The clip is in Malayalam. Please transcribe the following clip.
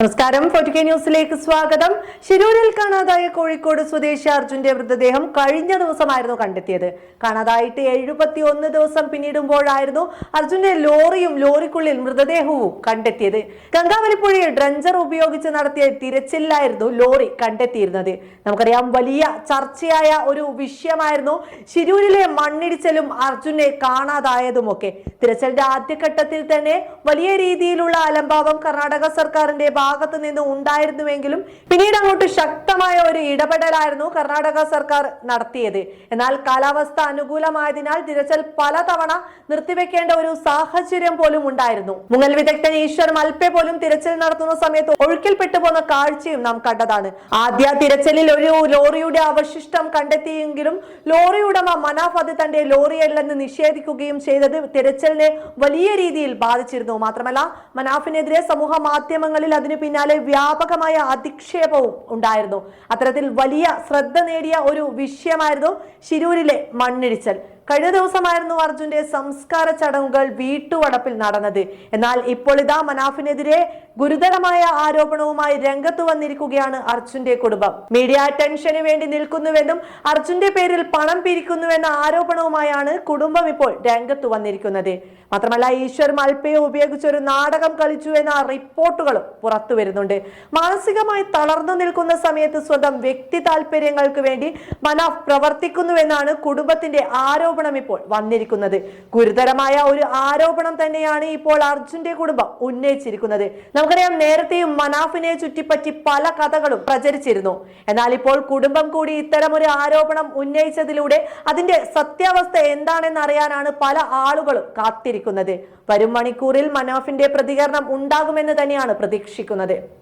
നമസ്കാരം. ഫോർട്ടി കെ ന്യൂസിലേക്ക് സ്വാഗതം. ശിരൂരിൽ കാണാതായ കോഴിക്കോട് സ്വദേശി അർജുന്റെ മൃതദേഹം കഴിഞ്ഞ ദിവസമായിരുന്നു കണ്ടെത്തിയത്. കാണാതായിട്ട് എഴുപത്തി ഒന്ന് ദിവസം പിന്നിടുമ്പോഴായിരുന്നു അർജുന്റെ ലോറിയും ലോറിക്കുള്ളിൽ മൃതദേഹവും കണ്ടെത്തിയത്. ഗംഗാവലിപ്പുഴയിൽ ഡ്രഞ്ചർ ഉപയോഗിച്ച് നടത്തിയ തിരച്ചിലായിരുന്നു ലോറി കണ്ടെത്തിയിരുന്നത്. നമുക്കറിയാം വലിയ ചർച്ചയായ ഒരു വിഷയമായിരുന്നു ശിരൂരിലെ മണ്ണിടിച്ചലും അർജുനെ കാണാതായതുമൊക്കെ. തിരച്ചിലിന്റെ ആദ്യഘട്ടത്തിൽ തന്നെ വലിയ രീതിയിലുള്ള അലംഭാവം കർണാടക സർക്കാരിന്റെ ഭാഗത്ത് നിന്ന് ഉണ്ടായിരുന്നുവെങ്കിലും പിന്നീട് അങ്ങോട്ട് ശക്തമായ ഒരു ഇടപെടലായിരുന്നു കർണാടക സർക്കാർ നടത്തിയത്. എന്നാൽ കാലാവസ്ഥ അനുകൂലമായതിനാൽ തിരച്ചിൽ പലതവണ നിർത്തിവെക്കേണ്ട ഒരു സാഹചര്യം പോലും ഉണ്ടായിരുന്നു. മുങ്ങൽ വിദഗ്ധൻ ഈശ്വർ മൽപ്പെ പോലും തിരച്ചിൽ നടത്തുന്ന സമയത്ത് ഒഴുക്കിൽപ്പെട്ടു പോകുന്ന കാഴ്ചയും നാം കണ്ടതാണ്. ആദ്യ തിരച്ചിലിൽ ഒരു ലോറിയുടെ അവശിഷ്ടം കണ്ടെത്തിയെങ്കിലും ലോറി ഉടമ മനാഫ് അത് തന്റെ ലോറിയല്ലെന്ന് നിഷേധിക്കുകയും ചെയ്തത് തിരച്ചിലിനെ വലിയ രീതിയിൽ ബാധിച്ചിരുന്നു. മാത്രമല്ല മനാഫിനെതിരെ സമൂഹ മാധ്യമങ്ങളിൽ അതിനു പിന്നാലെ വ്യാപകമായ അധിക്ഷേപവും ഉണ്ടായിരുന്നു. അത്തരത്തിൽ വലിയ ശ്രദ്ധ നേടിയ ഒരു വിഷയമായിരുന്നു ശിരൂരിലെ മണ്ണിടിച്ചൽ. കഴിഞ്ഞ ദിവസമായിരുന്നു അർജുന്റെ സംസ്കാര ചടങ്ങുകൾ വീട്ടുവടപ്പിൽ നടന്നത്. എന്നാൽ ഇപ്പോൾ ഇതാ മനാഫിനെതിരെ ഗുരുതരമായ ആരോപണവുമായി രംഗത്ത് വന്നിരിക്കുകയാണ് അർജുന്റെ കുടുംബം. മീഡിയ അറ്റൻഷന് വേണ്ടി നിൽക്കുന്നുവെന്നും അർജുന്റെ പേരിൽ പണം പിരിക്കുന്നുവെന്ന ആരോപണവുമായാണ് കുടുംബം ഇപ്പോൾ രംഗത്ത് വന്നിരിക്കുന്നത്. മാത്രമല്ല ഈശ്വർ മൽപ്പയെ ഉപയോഗിച്ചൊരു നാടകം കളിച്ചു എന്ന റിപ്പോർട്ടുകളും പുറത്തു വരുന്നുണ്ട്. മാനസികമായി തളർന്നു നിൽക്കുന്ന സമയത്ത് സ്വന്തം വ്യക്തി താല്പര്യങ്ങൾക്ക് വേണ്ടി മനാഫ് പ്രവർത്തിക്കുന്നുവെന്നാണ് കുടുംബത്തിന്റെ ആരോപണം ഇപ്പോൾ വന്നിരിക്കുന്നത്. ഗുരുതരമായ ഒരു ആരോപണം തന്നെയാണ് ഇപ്പോൾ അർജുന്റെ കുടുംബം ഉന്നയിച്ചിരിക്കുന്നത്. നമുക്കറിയാം നേരത്തെയും മനാഫിനെ ചുറ്റിപ്പറ്റി പല കഥകളും പ്രചരിച്ചിരുന്നു. എന്നാൽ ഇപ്പോൾ കുടുംബം കൂടി ഇത്തരം ഒരു ആരോപണം ഉന്നയിച്ചതിലൂടെ അതിന്റെ സത്യാവസ്ഥ എന്താണെന്ന് അറിയാനാണ് പല ആളുകളും കാത്തിരിക്കുന്നത്. വരും മണിക്കൂറിൽ മനാഫിന്റെ പ്രതികരണം ഉണ്ടാകുമെന്ന് തന്നെയാണ് പ്രതീക്ഷിക്കുന്നത്.